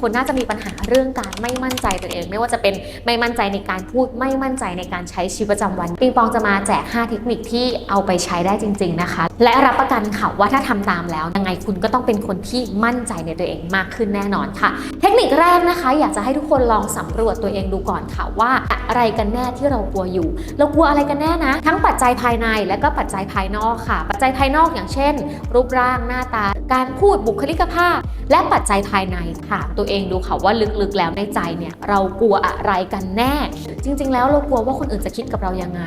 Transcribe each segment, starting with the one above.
คนน่าจะมีปัญหาเรื่องการไม่มั่นใจตัวเอง ไม่ว่าจะเป็นไม่มั่นใจในการพูดไม่มั่นใจในการใช้ชีวิตประจำวัน ปิงปองจะมาแจก 5 เทคนิคที่เอาไปใช้ได้จริง ๆนะคะ และรับประกันค่ะว่าถ้าทำตามแล้วยังไงคุณก็ต้องเป็นคนที่มั่นใจในตัวเองมากขึ้นแน่นอนค่ะ เทคนิคแรกนะคะ อยากจะให้ทุกคนลองสำรวจตัวเองดูก่อนค่ะว่าอะไรกันแน่ที่เรากลัวอยู่ เรากลัวอะไรกันแน่นะ ทั้งปัจจัยภายในและก็ปัจจัยภายนอกค่ะ ปัจจัยภายนอกอย่างเช่น รูปร่างหน้าตา การพูดบุคลิกภาพ และปัจจัยภายในถามตัวเองดูค่ะว่าลึกๆแล้วในใจเนี่ยเรากลัวอะไรกันแน่ จริง ๆ แล้วเรากลัวว่าคนอื่นจะคิดกับเรายังไง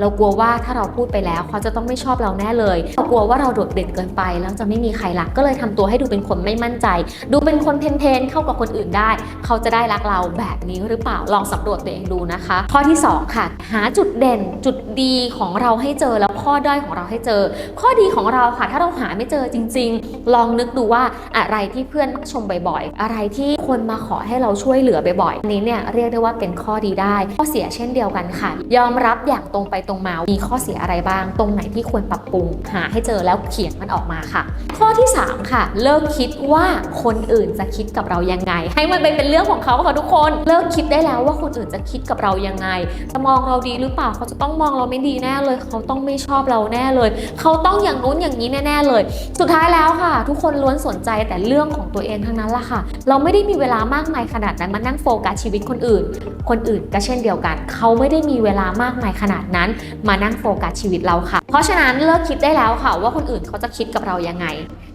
เรากลัวว่าถ้าเราพูดไปแล้วเขาจะต้องไม่ชอบเราแน่เลยเรากลัวว่าเราโดดเด่นเกินไป แล้วจะไม่มีใครรักก็เลยทำตัวให้ดูเป็นคนไม่มั่นใจ ดูเป็นคนเพนๆเข้ากับคนอื่นได้ เขาจะได้รักเราแบบนี้หรือเปล่าลองสำรวจตัวเองดูนะคะ ข้อที่ 2 ค่ะ หาจุดเด่นจุดดีของเราให้เจอแล้วข้อด้อยของเราให้เจอ ข้อดีของเราค่ะ ถ้าเราหาไม่เจอจริง ๆ ลองนึกดูว่าอะไรที่เพื่อนมักชมบ่อยๆ อะไรที่คนมาขอให้เราช่วยเหลือบ่อยๆอันนี้เนี่ยเรียกได้ว่าเป็นข้อดีได้ ข้อเสียเช่นเดียวกันค่ะ ยอมรับอย่างตรงไปตรงมามีข้อเสียอะไรบ้าง ตรงไหนที่ควรปรับปรุงหาให้เจอแล้วเขียนมันออกมาค่ะ ข้อที่ 3 ค่ะ เลิกคิดว่าคนอื่นจะคิดกับเรายังไง ให้มันไปเป็นเรื่องของเขาค่ะทุกคน เลิกคิดได้แล้วว่าคนอื่นจะคิดกับเรายังไงจะมองเราดีหรือเปล่าเขาจะต้องมองเราไม่ดีแน่เลย เขาต้องไม่ชอบเราแน่เลย เขาต้องอย่างนู้นอย่างนี้แน่ๆเลย สุดท้ายแล้วค่ะ ทุกคนล้วนสนใจแต่เรื่องของตัวเองทั้งนั้นละค่ะ เราไม่ได้มีเวลามากมายขนาดนั้นมานั่งโฟกัสชีวิตคนอื่น คนอื่นก็เช่นเดียวกัน เขาไม่ได้มีเวลามากมายขนาดนั้น มานั่งโฟกัสชีวิตเราค่ะ เพราะฉะนั้นเลิกคิดได้แล้วค่ะ ว่าคนอื่นเขาจะคิดกับเรายังไง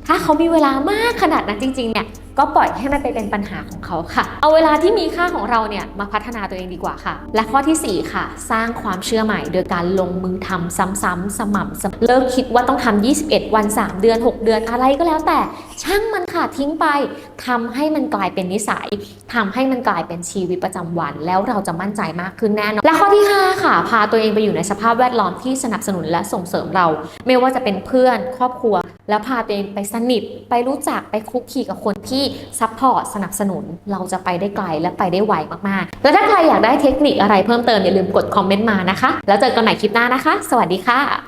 ถ้าเขามีเวลามากขนาดนั้นจริงๆ เนี่ย ก็ปล่อยให้มันไปเป็นปัญหาของเขาค่ะ เอาเวลาที่มีค่าของเราเนี่ยมาพัฒนาตัวเองดีกว่าค่ะ และข้อทีสี่4 ค่ะ สร้างความเชื่อใหม่ โดยการลงมือทำซ้ำๆสม่ำเสมอเลิกคิดว่าต้องทำ21 วัน 3 เดือน 6 เดือนอะไรก็แล้วแต่ ช่างมันค่ะทิ้งไปทำให้มันกลายเป็นนิสัยทำให้มันกลายเป็นชีวิตประจำวัน แล้วเราจะมั่นใจมากขึ้นแน่นอนและข้อที่ 5 ค่ะ พาตัวเองไปอยู่ในสภาพแวดล้อมที่สนับสนุนและส่งเสริมเรา ไม่ว่าจะเป็นเพื่อนครอบครัว แล้วพาตัวเองไปสนิทไปรู้จักไปคุกคีกับคนที่ซัพพอร์ตสนับสนุน เราจะไปได้ไกลและไปได้ไวมากๆ แล้วถ้าใครอยากได้เทคนิคอะไรเพิ่มเติมอย่าลืมกดคอมเมนต์มานะคะ แล้วเจอกันใหม่คลิปหน้านะคะ สวัสดีค่ะ